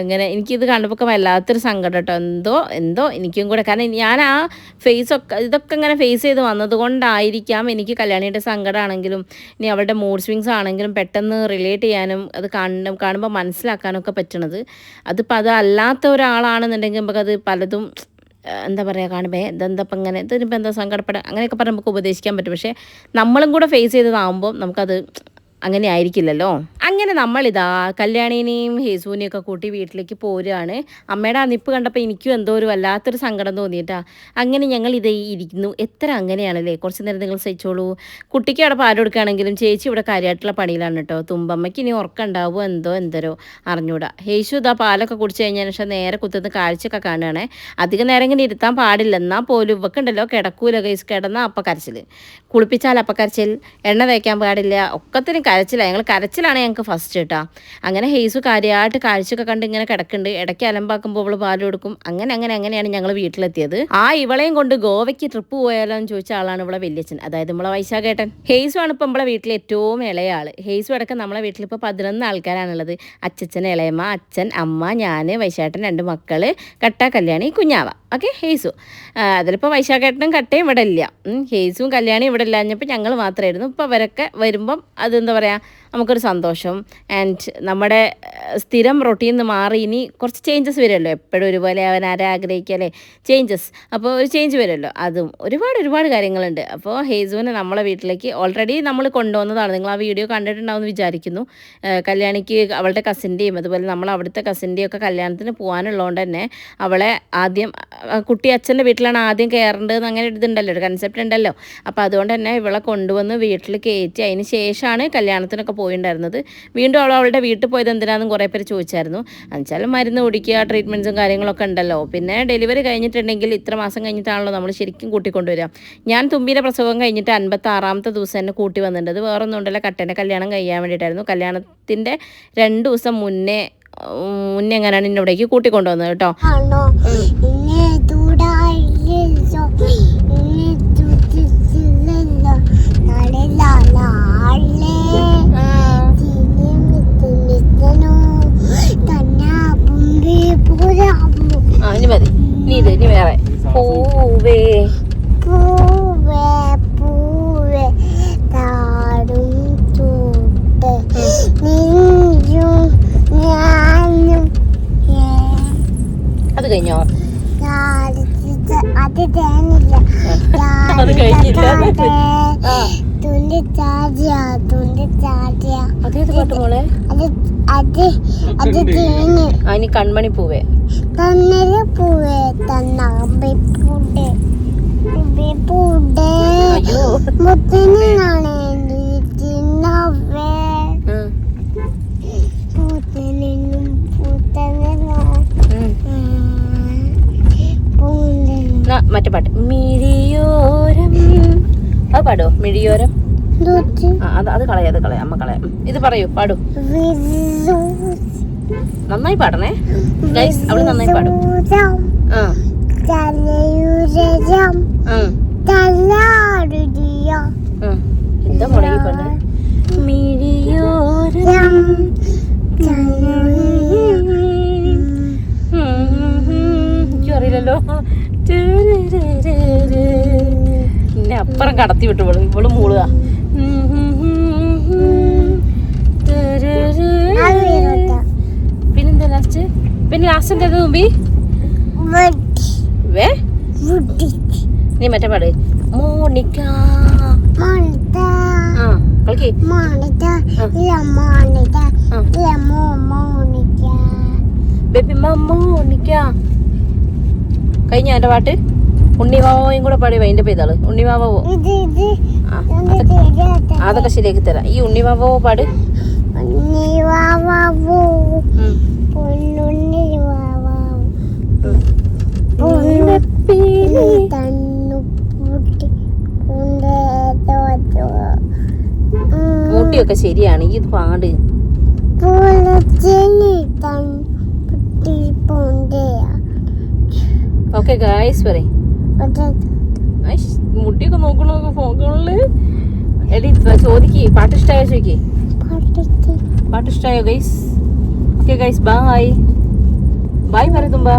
അങ്ങനെ എനിക്കിത് കണ്ടപ്പോൾ വല്ലാത്തൊരു സങ്കടം കേട്ടോ എന്തോ എന്തോ എനിക്കും കൂടെ. കാരണം ഞാൻ ആ ഫേസൊക്കെ ഇതൊക്കെ ഇങ്ങനെ ഫേസ് ചെയ്ത് വന്നത് കൊണ്ടായിരിക്കാം എനിക്ക് കല്യാണിയുടെ സങ്കടമാണെങ്കിലും ഇനി അവളുടെ മൂഡ് സ്വിങ്സ് ആണെങ്കിലും പെട്ടെന്ന് റിലേറ്റ് ചെയ്യാനും അത് കാണും കാണുമ്പോൾ മനസ്സിലാക്കാനൊക്കെ പറ്റണത്. അതിപ്പോൾ അത് അല്ലാത്ത ഒരാളാണെന്നുണ്ടെങ്കിൽ നമുക്കത് പലതും എന്താ പറയുക കാണുമ്പോൾ ഇതെന്താ ഇപ്പം ഇങ്ങനെ ഇതിനിപ്പോൾ എന്താ സങ്കടപ്പെടുക അങ്ങനെയൊക്കെ പറഞ്ഞ് നമുക്ക് ഉപദേശിക്കാൻ പറ്റും. പക്ഷേ നമ്മളും കൂടെ ഫേസ് ചെയ്തതാകുമ്പോൾ നമുക്കത് അങ്ങനെ ആയിരിക്കില്ലല്ലോ. അങ്ങനെ നമ്മളിതാ കല്യാണീനെയും ഹേസുവിനെയും ഒക്കെ കൂട്ടി വീട്ടിലേക്ക് പോരുകയാണ്. അമ്മയുടെ ആ നിപ്പ് കണ്ടപ്പോൾ എനിക്കും എന്തോ ഒരു വല്ലാത്തൊരു സങ്കടം തോന്നിയിട്ടാ. അങ്ങനെ ഞങ്ങൾ ഇത് ഇരിക്കുന്നു. എത്ര അങ്ങനെയാണല്ലേ? കുറച്ച് നേരം നിങ്ങൾ സഹിച്ചോളൂ. കുട്ടിക്ക് അവിടെ പാൽ കൊടുക്കുകയാണെങ്കിലും ചേച്ചി ഇവിടെ കാര്യമായിട്ടുള്ള പണിയിലാണ് കേട്ടോ. തുമ്പമ്മയ്ക്ക് ഇനി ഉറക്കമുണ്ടാവുമോ എന്തോ എന്തരോ അറിഞ്ഞൂടാ. ഹേശു ഇതാ പാലൊക്കെ കുടിച്ച് കഴിഞ്ഞതിന് ശേഷം നേരെ കുത്തുന്ന കാഴ്ചയൊക്കെ കാണുകയാണേ. അധികം നേരം ഇങ്ങനെ ഇരുത്താൻ പാടില്ല. എന്നാൽ പോലും ഇവക്കുണ്ടല്ലോ. കിടക്കൂല കൈസ് കിടന്നാൽ അപ്പം കരച്ചിൽ കുളിപ്പിച്ചാൽ അപ്പം കരച്ചിൽ എണ്ണ തേക്കാൻ പാടില്ല. ഒക്കത്തിനും കരച്ചിലാണ് ഞങ്ങൾ കരച്ചിലാണ് ഞങ്ങൾക്ക് ഫസ്റ്റ് കേട്ടോ അങ്ങനെ ഹേസു കാര്യമായിട്ട് കാഴ്ചയൊക്കെ കണ്ട് ഇങ്ങനെ കിടക്കുന്നുണ്ട് ഇടയ്ക്ക് അലമ്പാക്കുമ്പോൾ അവൾ പാൽ കൊടുക്കും. അങ്ങനെ അങ്ങനെ അങ്ങനെയാണ് ഞങ്ങൾ വീട്ടിലെത്തിയത്. ആ ഇവളെയും കൊണ്ട് ഗോവയ്ക്ക് ട്രിപ്പ് പോയാലോ എന്ന് ചോദിച്ച ആളാണ് ഇവിടെ വല്യച്ഛൻ. അതായത് നമ്മളെ വൈശാഖേട്ടൻ. ഹേസു ആണ് ഇപ്പം നമ്മളെ വീട്ടിലെ ഏറ്റവും ഇളയ ആൾ ഹേസു അടക്കം നമ്മളെ വീട്ടിൽ ഇപ്പോൾ പതിനൊന്ന് ആൾക്കാരാണുള്ളത്. അച്ഛൻ ഇളയമ്മ അച്ഛൻ അമ്മ ഞാൻ വൈശാട്ടൻ രണ്ട് മക്കൾ കട്ട കല്യാണി കുഞ്ഞാവ. ഓക്കെ ഹേസു. അതിലിപ്പോൾ വൈശാഖേട്ടനും കട്ടയും ഇവിടെ ഇല്ല ഹേസും കല്യാണിയും ഇവിടെ ഇല്ലാഞ്ഞപ്പോൾ ഞങ്ങൾ മാത്രമായിരുന്നു ഇപ്പോൾ അവരൊക്കെ വരുമ്പം അതെന്താ പറയുക നമുക്കൊരു സന്തോഷം. ആൻഡ് നമ്മുടെ സ്ഥിരം റൊട്ടീൻ നിന്ന് മാറി ഇനി കുറച്ച് ചേഞ്ചസ് വരുമല്ലോ. എപ്പോഴും ഒരുപോലെ അവൻ ആരെ ആഗ്രഹിക്കുക ചേഞ്ചസ് അപ്പോൾ ഒരു ചേഞ്ച് വരുമല്ലോ. അതും ഒരുപാട് ഒരുപാട് കാര്യങ്ങളുണ്ട്. അപ്പോൾ ഹേസുവിനെ നമ്മളെ വീട്ടിലേക്ക് ഓൾറെഡി നമ്മൾ കൊണ്ടുവന്നതാണ്. നിങ്ങൾ ആ വീഡിയോ കണ്ടിട്ടുണ്ടാവുമെന്ന് വിചാരിക്കുന്നു. കല്യാണിക്ക് അവളുടെ കസിന്റെയും അതുപോലെ നമ്മൾ അവിടുത്തെ കസിന്റെയും ഒക്കെ കല്യാണത്തിന് പോകാനുള്ളതുകൊണ്ട് തന്നെ അവളെ ആദ്യം കുട്ടി അച്ഛന്റെ വീട്ടിലാണ് ആദ്യം കയറേണ്ടതെന്ന് അങ്ങനെ ഇതുണ്ടല്ലോ ഒരു കൺസെപ്റ്റ് ഉണ്ടല്ലോ. അപ്പോൾ അതുകൊണ്ട് തന്നെ ഇവളെ കൊണ്ടുവന്ന് വീട്ടിൽ കയറ്റി. അതിന് ശേഷമാണ് കല്യാണത്തിനൊക്കെ പോയിട്ടുണ്ടായിരുന്നത് വീണ്ടും അവൾ അവളുടെ വീട്ടിൽ പോയത് എന്തിനാന്ന് കുറേ പേര് ചോദിച്ചായിരുന്നു. എന്നുവെച്ചാൽ മരുന്ന് കുടിക്കുക ട്രീറ്റ്മെന്റ്സും കാര്യങ്ങളൊക്കെ ഉണ്ടല്ലോ. പിന്നെ ഡെലിവറി കഴിഞ്ഞിട്ടുണ്ടെങ്കിൽ ഇത്ര മാസം കഴിഞ്ഞിട്ടാണല്ലോ നമ്മൾ ശരിക്കും കൂട്ടിക്കൊണ്ടുവരിക. ഞാൻ തുമ്പിയുടെ പ്രസവം കഴിഞ്ഞിട്ട് അൻപത്തി ആറാമത്തെ ദിവസം തന്നെ കൂട്ടി വന്നിട്ടുണ്ട്. അത് വേറെ ഒന്നും ഉണ്ടല്ലോ. കട്ടേന്റെ കല്യാണം കഴിയാൻ വേണ്ടിയിട്ടായിരുന്നു. കല്യാണത്തിന്റെ രണ്ട് ദിവസം മുന്നേ മുന്നേ എങ്ങനെയാണ് എന്നെ ഇവിടേക്ക് കൂട്ടിക്കൊണ്ടുവന്നത് കേട്ടോ. അത് അത് തേന് ആ കൺമണി പൂവേ. തന്നര പൂവേ തന്നാമ്പി മുത്തനാണ് തിന്നവേ പൂത്തനും പൂത്തനും മറ്റേ പാട്ട്. മിഴിയോരം. അത് പാടോ മിഴിയോരം. അത് കളയാം അത് കളയാം അമ്മ കളയാം. ഇത് പറയൂ പാടൂ. നന്നായി പാടണേ. ഗൈസ് അവൾ നന്നായി പാടും. എന്താ എനിക്കും അറിയില്ലല്ലോ എന്നെ അപ്പുറം കടത്തി വിട്ടു ഇവൾ. ഇവൾ മൂളുക. ലാസ്റ്റ് എന്താ മുമ്പി വേ? നീ മറ്റേ പാട്. മോണിക്ക. ആ കളിക്ക്. ഇല്ല ഇല്ല മോ മോണിക്ക. ബേബി മോണിക്ക കഴിഞ്ഞ എന്റെ പാട്ട്? ഉണ്ണിവാവോയും കൂടെ പാടി വൈന്റെ പേതാൾ ഉണ്ണിവാവോ അതൊക്കെ- ശരിയാക്കി തരാം. ഈ ഉണ്ണിവാവോ പാട്. നീ മൂട്ടിയൊക്കെ ശരിയാണ്. ഈ പാട്. ഓക്കെ ഗായ്സ് പറയും. മുട്ടിയൊക്കെ നോക്കണോ? ഫോണിൽ? എടി ചോദിക്ക്. പാട്ട് ഇഷ്ടമായോ ചോദിക്കേ? പാട്ട് ഇഷ്ടമായോ guys okay guys bye bye പറയത്തുമ്പ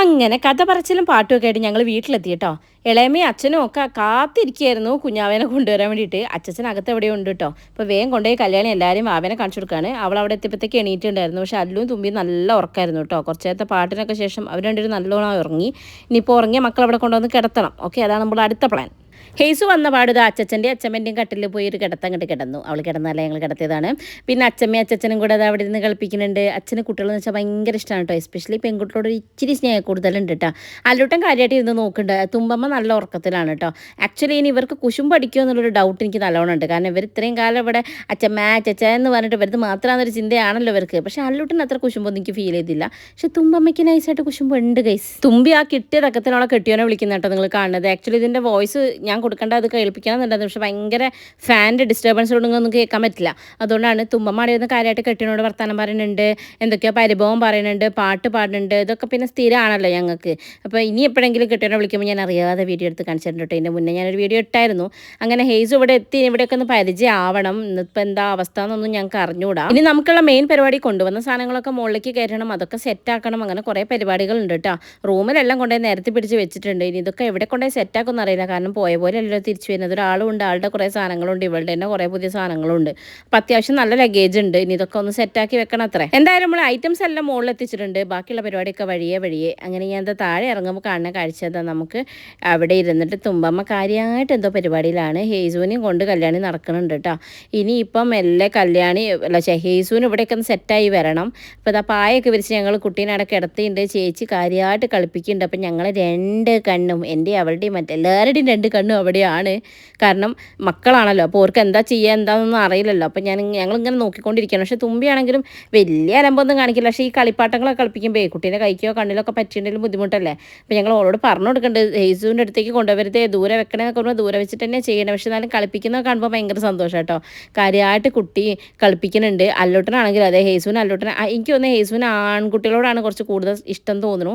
അങ്ങനെ കഥ പറച്ചിലും പാട്ടുമൊക്കെ ആയിട്ട് ഞങ്ങൾ വീട്ടിലെത്തി കേട്ടോ. ഇളയമ്മയും അച്ഛനും ഒക്കെ കാത്തിരിക്കുകയായിരുന്നു കുഞ്ഞാവേനെ കൊണ്ടുവരാൻ വേണ്ടിയിട്ട്. അച്ഛൻ അകത്ത് എവിടെയോ ഉണ്ട് കേട്ടോ. അപ്പോൾ വേഗം കൊണ്ടുപോയി കല്യാണം എല്ലാവരും വാവനെ കാണിച്ചു കൊടുക്കുകയാണ് അവൾ അവിടെ എത്തിയപ്പോഴത്തേക്ക് എണീറ്റുണ്ടായിരുന്നു പക്ഷെ അല്ലും തുമ്പി നല്ല ഉറക്കായിരുന്നു കേട്ടോ. കുറച്ച് നേരത്തെ പാട്ടിനൊക്കെ ശേഷം അവർ രണ്ടുപേരും നല്ലോണം ഉറങ്ങി. ഇനിയിപ്പോൾ ഉറങ്ങിയ മക്കൾ അവിടെ കൊണ്ടുവന്ന് കിടത്തണം. ഓക്കെ? അതാണ് നമ്മൾ അടുത്ത പ്ലാൻ ഹേസു വന്ന പാടുത അച്ഛന്റെ അച്ഛമ്മന്റെയും കട്ടിൽ പോയി ഒരു കിടത്തം കിടന്നു. അവൾ കിടന്നാലേ ഞങ്ങൾ കിടത്തിയതാണ്. പിന്നെ അച്ഛമ്മയും അച്ഛനും കൂടെ അത് അവിടെ നിന്ന് കളിപ്പിക്കുന്നുണ്ട്. അച്ഛന് കുട്ടികളെന്ന് വെച്ചാൽ ഭയങ്കര ഇഷ്ടമാണ് കേട്ടോ എസ്പെഷ്യലി പെൺകുട്ടികളോട് ഇച്ചിരി സ്നേഹം കൂടുതലുണ്ട് കേട്ടോ അല്ലൂട്ടൻ കാര്യമായിട്ട് ഇരുന്ന് നോക്കുന്നുണ്ട് തുമ്പമ്മ നല്ല ഉറക്കത്തിലാണ് കേട്ടോ ആക്ച്വലി ഇനി ഇവർക്ക് കുശുമ്പ് അടിക്കുമോ എന്നുള്ളൊരു ഡൗട്ട് എനിക്ക് നല്ലോണം ഉണ്ട്. കാരണം ഇവർ ഇത്രയും കാലം ഇവിടെ അച്ഛമ്മ അച്ഛച്ച എന്ന് പറഞ്ഞിട്ട് ഇവരത് മാത്രമാണെന്നൊരു ചിന്തയാണല്ലോ ഇവർക്ക്. പക്ഷേ അല്ലൂട്ടൻ അത്ര കുശുമ്പൊന്നും എനിക്ക് ഫീൽ ചെയ്തില്ല. പക്ഷെ തുമ്പമ്മയ്ക്ക് നൈസായിട്ട് കുശുമ്പ് ഉണ്ട് ഗൈസ് തുമ്പി ആ കിട്ടിയ തക്കത്തിനോളെ കെട്ടിയോനെ വിളിക്കുന്ന കേട്ടോ നിങ്ങൾ കാണുന്നത്. ആക്ച്വലി ഇതിന്റെ വോയിസ് ഞാൻ കൊടുക്കേണ്ട അത് കേൾപ്പിക്കണം പക്ഷേ ഭയങ്കര ഫാന്റെ ഡിസ്റ്റർബൻസ് ഒന്നും കേൾക്കാൻ പറ്റില്ല. അതുകൊണ്ടാണ് തുമ്പമാടി ഒന്ന് കാര്യമായിട്ട് കെട്ടിനോട് വർത്തമാനം പറയുന്നുണ്ട് എന്തൊക്കെയോ പരിഭവം പറയുന്നുണ്ട് പാട്ട് പാടുന്നുണ്ട് ഇതൊക്കെ പിന്നെ സ്ഥിരമാണല്ലോ ഞങ്ങൾക്ക്. അപ്പോൾ ഇനി എപ്പോഴെങ്കിലും കെട്ടിനെ വിളിക്കുമ്പോൾ ഞാൻ അറിയാതെ വീഡിയോ എടുത്ത് കാണിച്ചിട്ടുണ്ട് കേട്ടോ. ഇതിന്റെ മുന്നേ ഞാനൊരു വീഡിയോ ഇട്ടായിരുന്നു. അങ്ങനെ ഹെയ്സ് ഇവിടെ എത്തി ഇവിടെയൊക്കെ ഒന്ന് പരിചയമാവണം. ഇന്നിപ്പോൾ എന്താ അവസ്ഥ എന്നൊന്നും ഞങ്ങൾക്ക് അറിഞ്ഞുകൂടാ. ഇനി നമുക്കുള്ള മെയിൻ പരിപാടി കൊണ്ടുവന്ന സാധനങ്ങളൊക്കെ മുകളിലേക്ക് കയറ്റണം അതൊക്കെ സെറ്റ് ആക്കണം. അങ്ങനെ കുറേ പരിപാടികളുണ്ട് കേട്ടോ. റൂമിലെല്ലാം കൊണ്ടുപോയി നേരത്തെ പിടിച്ച് വെച്ചിട്ടുണ്ട്. ഇനി ഇതൊക്കെ എവിടെ കൊണ്ടുപോയി സെറ്റ് ആക്കുമെന്ന് അറിയില്ല. കാരണം പോയ പോലെ അല്ലല്ലോ തിരിച്ചു വരുന്നത്. ഒരാളുണ്ട് ആളുടെ കുറേ സാധനങ്ങളുണ്ട് ഇവളുടെ തന്നെ കുറേ പുതിയ സാധനങ്ങളുണ്ട്. അപ്പം അത്യാവശ്യം നല്ല ലഗേജ് ഉണ്ട്. ഇനി ഇതൊക്കെ ഒന്ന് സെറ്റാക്കി വെക്കണം അത്രേ. എന്തായാലും നമ്മൾ ഐറ്റംസ് എല്ലാം മുകളിൽ എത്തിച്ചിട്ടുണ്ട്. ബാക്കിയുള്ള പരിപാടിയൊക്കെ വഴിയെ വഴിയെ. അങ്ങനെ ഞാൻ എന്താ താഴെ ഇറങ്ങുമ്പോൾ കാണുന്ന കാഴ്ച എന്താ? നമുക്ക് അവിടെ ഇരുന്നിട്ട് തുമ്പമ്മ കാര്യമായിട്ട് എന്തോ പരിപാടിയിലാണ്. ഹേസുവിനെയും കൊണ്ട് കല്യാണി നടക്കുന്നുണ്ട് കേട്ടോ ഇനിയിപ്പം മെല്ലെ കല്യാണി അല്ല ഹേസുവിന് ഇവിടെയൊക്കെ ഒന്ന് സെറ്റായി വരണം. അപ്പോൾ ഇതാ പായൊക്കെ വിരിച്ച് ഞങ്ങൾ കുട്ടീനെ അവിടെ ചേച്ചി കാര്യമായിട്ട് കളിപ്പിക്കുന്നുണ്ട്. അപ്പം ഞങ്ങൾ രണ്ട് കണ്ണും എന്റെ അവളുടെയും മറ്റെല്ലാവരുടെയും രണ്ട് കണ്ണും അവിടെയാണ്. കാരണം മക്കളാണല്ലോ. അപ്പോൾ അവർക്ക് എന്താ ചെയ്യുക എന്താണെന്നൊന്നും അറിയില്ലല്ലോ. അപ്പോൾ ഞാൻ ഞങ്ങളിങ്ങനെ നോക്കിക്കൊണ്ടിരിക്കുകയാണ്. പക്ഷേ തുമ്പിയാണെങ്കിലും വലിയ അലമ്പൊന്നും കാണിക്കില്ല. പക്ഷേ ഈ കളിപ്പാട്ടങ്ങളൊക്കെ കളിപ്പിക്കുമ്പോൾ കുട്ടീന്റെ കൈക്കോ കണ്ണിലൊക്കെ പറ്റിയിട്ടുണ്ടെങ്കിലും ബുദ്ധിമുട്ടല്ലേ? അപ്പോൾ ഞങ്ങൾ ഓളോട് പറഞ്ഞു കൊടുക്കേണ്ടത് ഹേസുവിന്റെ അടുത്തേക്ക് കൊണ്ടുവരുത്തേ ദൂരെ വെക്കണമെന്നൊക്കെ പറഞ്ഞാൽ ദൂരെ വെച്ചിട്ട് തന്നെ ചെയ്യണം. പക്ഷേ എന്നാലും കളിപ്പിക്കുന്നത് കാണുമ്പോൾ ഭയങ്കര സന്തോഷം കേട്ടോ. കാര്യമായിട്ട് കുട്ടി കളിപ്പിക്കുന്നുണ്ട്. അല്ലോട്ടനാണെങ്കിൽ അതെ ഹേസുവിന് അല്ലോട്ടന ആ, എനിക്ക് തോന്നുന്നത് ഹേസുവിന് ആൺകുട്ടികളോടാണ് കുറച്ച് കൂടുതൽ ഇഷ്ടം തോന്നുന്നു.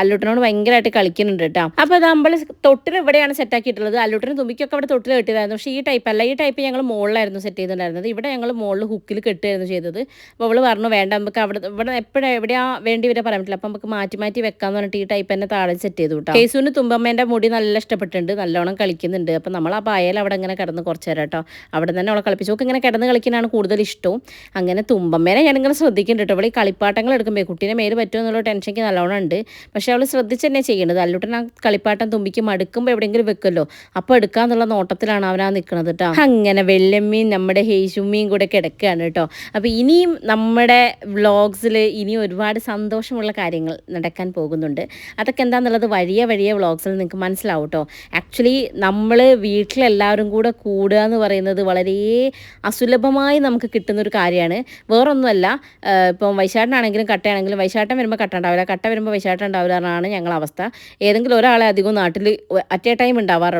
അല്ലോട്ടനോട് ഭയങ്കരമായിട്ട് കളിക്കുന്നുണ്ട് കേട്ടോ. അപ്പോൾ അത് തൊട്ടിൽ ഇവിടെയാണ് സെറ്റ് ആക്കിയിട്ടുള്ളത് അല്ലൂട്ടിന് തുമ്പിക്കൊക്കെ അവിടെ തൊട്ടിൽ കെട്ടിയതായിരുന്നു. പക്ഷേ ഈ ടൈപ്പ് അല്ല. ഈ ടൈപ്പ് ഞങ്ങൾ മുകളിലായിരുന്നു സെറ്റ് ചെയ്തിട്ടുണ്ടായിരുന്നത്. ഇവിടെ ഞങ്ങൾ മുകളിൽ ഹുക്കിൽ കെട്ടുകയായിരുന്നു ചെയ്തത്. അപ്പോൾ അവൾ പറഞ്ഞു വേണ്ട നമുക്ക് അവിടെ ഇവിടെ എപ്പോഴും എവിടെയാ വേണ്ടി വരെ പറയാൻ പറ്റില്ല അപ്പം നമുക്ക് മാറ്റി മാറ്റി വെക്കാന്ന് പറഞ്ഞിട്ട് ഈ ടൈപ്പ് തന്നെ താഴെ സെറ്റ് ചെയ്തു കേട്ടോ. കേസുവിന് തുമ്പമ്മേന്റെ മുടി നല്ല ഇഷ്ടപ്പെട്ടിട്ടുണ്ട്. നല്ലോണം കളിക്കുന്നുണ്ട്. അപ്പം നമ്മൾ ആ പായൽ അവിടെ ഇങ്ങനെ കിടന്ന് കുറച്ച് നേരം കേട്ടോ. അവിടെ തന്നെ അവളെ കളിപ്പിച്ചു. ഒക്കെ ഇങ്ങനെ കിടന്ന് കളിക്കാനാണ് കൂടുതൽ ഇഷ്ടവും. അങ്ങനെ തുമ്പമ്മേനെ ഞാനിങ്ങനെ ശ്രദ്ധിക്കുന്നുണ്ട് കേട്ടോ. അവൾ ഈ കളിപ്പാട്ടങ്ങൾ എടുക്കുമ്പോൾ കുട്ടീനെ മേൽ പറ്റുമോ എന്നുള്ള ടെൻഷൻക്ക് നല്ലോണം ഉണ്ട്. പക്ഷേ അവൾ ശ്രദ്ധിച്ച് തന്നെ ചെയ്യേണ്ടത് അല്ലൂട്ടൻ ആ കളിപ്പാട്ടം തുമ്പിക്ക് മടുക്കുമ്പോൾ എവിടെയെങ്കിലും വെക്കുമല്ലോ. അപ്പോൾ എടുക്കാന്നുള്ള നോട്ടത്തിലാണ് അവനാ നിൽക്കുന്നത് കേട്ടോ അങ്ങനെ വെള്ളമ്മയും നമ്മുടെ ഹേശുമ്മീൻ കൂടെ കിടക്കുകയാണ് കേട്ടോ അപ്പോൾ ഇനിയും നമ്മുടെ വ്ളോഗ്സിൽ ഇനിയും ഒരുപാട് സന്തോഷമുള്ള കാര്യങ്ങൾ നടക്കാൻ പോകുന്നുണ്ട്. അതൊക്കെ എന്താണെന്നുള്ളത് വഴിയ വഴിയ വ്ളോഗ്സിൽ നിങ്ങൾക്ക് മനസ്സിലാവും കേട്ടോ ആക്ച്വലി നമ്മൾ വീട്ടിലെല്ലാവരും കൂടെ കൂടുക എന്ന് പറയുന്നത് വളരെ അസുലഭമായി നമുക്ക് കിട്ടുന്ന ഒരു കാര്യമാണ്. വേറൊന്നുമല്ല ഇപ്പം വൈശാട്ടനാണെങ്കിലും കട്ടയാണെങ്കിലും വൈശാട്ടം വരുമ്പോൾ കട്ട ഉണ്ടാവില്ല. കട്ട വരുമ്പോൾ വൈശാട്ടം ഉണ്ടാവില്ല എന്നാണ് ഞങ്ങളുടെ അവസ്ഥ. ഏതെങ്കിലും ഒരാളെ അധികം നാട്ടിൽ അറ്റ് എ ടൈം ഉണ്ടാവാറുള്ളൂ.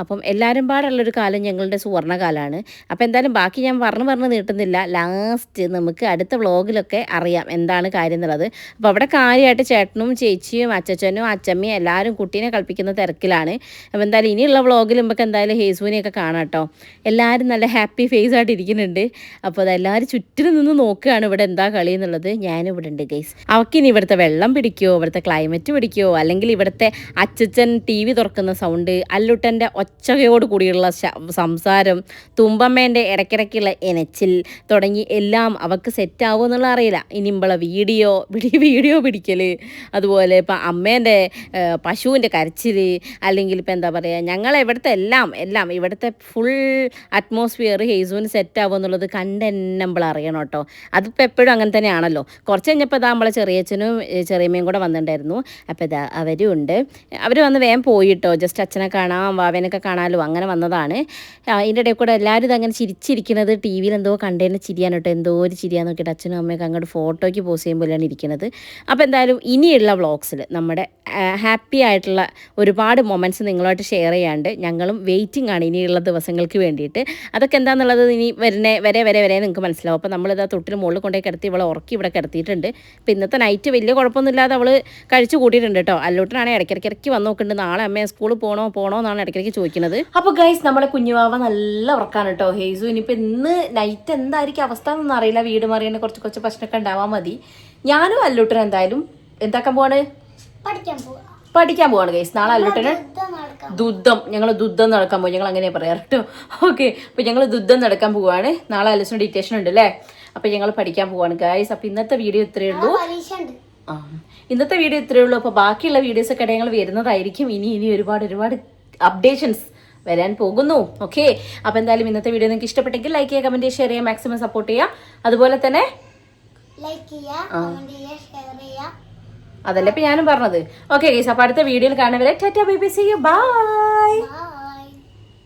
അപ്പം എല്ലാവരും പാടുള്ളൊരു കാലം ഞങ്ങളുടെ സുവർണകാലമാണ് അപ്പോൾ എന്തായാലും ബാക്കി ഞാൻ പറഞ്ഞു പറഞ്ഞ് നീട്ടുന്നില്ല. ലാസ്റ്റ് നമുക്ക് അടുത്ത വ്ളോഗിലൊക്കെ അറിയാം എന്താണ് കാര്യം എന്നുള്ളത്. അപ്പോൾ അവിടെ കാര്യമായിട്ട് ചേട്ടനും ചേച്ചിയും അച്ഛച്ചനും അച്ചമ്മയും എല്ലാവരും കുട്ടീനെ കളിപ്പിക്കുന്ന തിരക്കിലാണ്. അപ്പോൾ എന്തായാലും ഇനിയുള്ള വ്ളോഗിൽ നമുക്ക് എന്തായാലും ഹേസുവിനെയൊക്കെ കാണാം കേട്ടോ. എല്ലാവരും നല്ല ഹാപ്പി ഫേസ് ആയിട്ട് ഇരിക്കുന്നുണ്ട്. അപ്പോൾ അതെല്ലാവരും ചുറ്റിനും നിന്ന് നോക്കുകയാണ് ഇവിടെ എന്താ കളി എന്നുള്ളത്. ഞാനും ഇവിടെ ഉണ്ട് ഗൈസ് അവക്കിനി ഇവിടുത്തെ വെള്ളം പിടിക്കുമോ ഇവിടുത്തെ ക്ലൈമറ്റ് പിടിക്കുമോ അല്ലെങ്കിൽ ഇവിടുത്തെ അച്ഛച്ചൻ ടി വി തുറക്കുന്ന സൗണ്ട് അല്ലുട്ടന്റെ ഒച്ചകയോട് കൂടിയുള്ള സംസാരം തുമ്പമ്മേന്റെ ഇടയ്ക്കിടയ്ക്കുള്ള എനച്ചിൽ തുടങ്ങി എല്ലാം അവൾക്ക് സെറ്റാവും എന്നുള്ള അറിയില്ല. ഇനി ഇമ്പളെ വീഡിയോ പിടി വീഡിയോ പിടിക്കൽ അതുപോലെ ഇപ്പം അമ്മേന്റെ പശുവിന്റെ കരച്ചിൽ അല്ലെങ്കിൽ ഇപ്പം എന്താ പറയുക ഞങ്ങൾ ഇവിടുത്തെ എല്ലാം എല്ലാം ഇവിടുത്തെ ഫുൾ അറ്റ്മോസ്ഫിയർ ഹേസുവിന് സെറ്റാവും എന്നുള്ളത് കണ്ട് നമ്മൾ അറിയണം കേട്ടോ അതിപ്പോൾ എപ്പോഴും അങ്ങനെ തന്നെയാണല്ലോ. കുറച്ച് കഴിഞ്ഞപ്പോൾ ഇതാ നമ്മളെ ചെറിയച്ഛനും ചെറിയമ്മയും കൂടെ വന്നിട്ടുണ്ടായിരുന്നു. അപ്പോൾ ഇതാ അവരും ഉണ്ട്. അവർ വന്ന് വേഗം പോയിട്ടോ ജസ്റ്റ് അച്ഛനെ കാണാം വാവേനൊക്കെ കാണാമല്ലോ അങ്ങനെ വന്നതാണ്. അതിന്റെ ഇടയിൽ കൂടെ എല്ലാവരും ഇതങ്ങനെ ചിരിച്ചിരിക്കുന്നത് ടി വിയിൽ എന്തോ കണ്ടതിന് ചിരിയാണ് കേട്ടോ എന്തോ ഒരു ചിരിയാന്ന് നോക്കിയിട്ട് അച്ഛനും അമ്മയൊക്കെ അങ്ങോട്ട് ഫോട്ടോയ്ക്ക് പോസ് ചെയ്യുമ്പോഴാണ് ഇരിക്കുന്നത്. അപ്പോൾ എന്തായാലും ഇനിയുള്ള വ്ളോഗ്സിൽ നമ്മുടെ ഹാപ്പി ആയിട്ടുള്ള ഒരുപാട് മൊമെന്റ്സ് നിങ്ങളുമായിട്ട് ഷെയർ ചെയ്യാണ്ട് ഞങ്ങളും വെയിറ്റിംഗ് ആണ് ഇനിയുള്ള ദിവസങ്ങൾക്ക് വേണ്ടിയിട്ട്. അതൊക്കെ എന്താണെന്നുള്ളത് ഇനി വരുന്നേ വരെ വരെ വരെ നിങ്ങൾക്ക് മനസ്സിലാവും. അപ്പോൾ നമ്മളിതാ തൊട്ടിന് മുകളിൽ കൊണ്ടുപോയി കിടത്തി ഇവളെ ഉറക്കി ഇവിടെ കിടത്തിയിട്ടുണ്ട്. അപ്പോൾ ഇന്നത്തെ നൈറ്റ് വലിയ കുഴപ്പമൊന്നുമില്ലാതെ അവൾ കഴിച്ചു കൂട്ടിയിട്ടുണ്ട് കേട്ടോ. അല്ലോട്ടിനാണെങ്കിൽ ഇടയ്ക്കിടയ്ക്ക് ഇറക്കി വന്ന് നോക്കുന്നുണ്ട്. നാളെ അമ്മയെ സ്കൂളിൽ പോകണോ പോകണോ എന്നാണ് ഇടയ്ക്കിടയ്ക്ക് ചോദിക്കുന്നത്. അപ്പോൾ ഗൈസ് നമ്മളെ കുഞ്ഞുവാവ നല്ല ഉറക്കാണ് കേട്ടോ. ഹേസു ഇനിയിപ്പോൾ ഇന്ന് നൈറ്റ് എന്തായിരിക്കും അവസ്ഥ എന്നൊന്നും അറിയില്ല. വീട് മാറിയതിന് കുറച്ച് കുറച്ച് പ്രശ്നമൊക്കെ ഉണ്ടാവാൻ മതി. ഞാനും അല്ലൂട്ടനും എന്തായാലും എന്താക്കാൻ പോവാണ്? പഠിക്കാൻ പോവാ. പഠിക്കാൻ പോവാണ് ഗൈസ് നാളെ അല്ലൂട്ടന് ദുദ്ധം ഞങ്ങൾ ദുദ്ധം. നടക്കാൻ പോകും ഞങ്ങൾ അങ്ങനെ പറയാറ് കേട്ടോ. ഓക്കെ അപ്പോൾ ഞങ്ങൾ ദുദ്ധം നടക്കാൻ പോവാണ്. നാളെ അലസിന് ഡിറ്റേഷൻ ഉണ്ട് അല്ലേ? അപ്പോൾ ഞങ്ങൾ പഠിക്കാൻ പോവാണ് ഗൈസ് അപ്പോൾ ഇന്നത്തെ വീഡിയോ ഇത്രയേ ഉള്ളൂ. ഇന്നത്തെ വീഡിയോ ഇത്രയേ ഉള്ളൂ. അപ്പോൾ ബാക്കിയുള്ള വീഡിയോസ് ഒക്കെ ഞങ്ങൾ വരുന്നതായിരിക്കും. ഇനി ഇനി ഒരുപാട് ഒരുപാട് അപ്ഡേഷൻസ് വരാൻ പോകുന്നു. ഓക്കെ അപ്പോൾ എന്തായാലും ഇന്നത്തെ വീഡിയോ നിങ്ങൾക്ക് ഇഷ്ടപ്പെട്ടെങ്കിൽ ലൈക്ക് ചെയ്യുക കമന്റ് ഷെയർ ചെയ്യുക മാക്സിമം സപ്പോർട്ട് ചെയ്യുക. അതുപോലെ തന്നെ ചെയ്യുക ചെയ്യുക ചെയ്യുക. അതല്ലേ ഇപ്പം ഞാനും പറഞ്ഞത്. ഓക്കെ ഗൈസ് അപ്പോൾ അടുത്ത വീഡിയോയിൽ കാണുന്നവരെ tata bye bye see you bye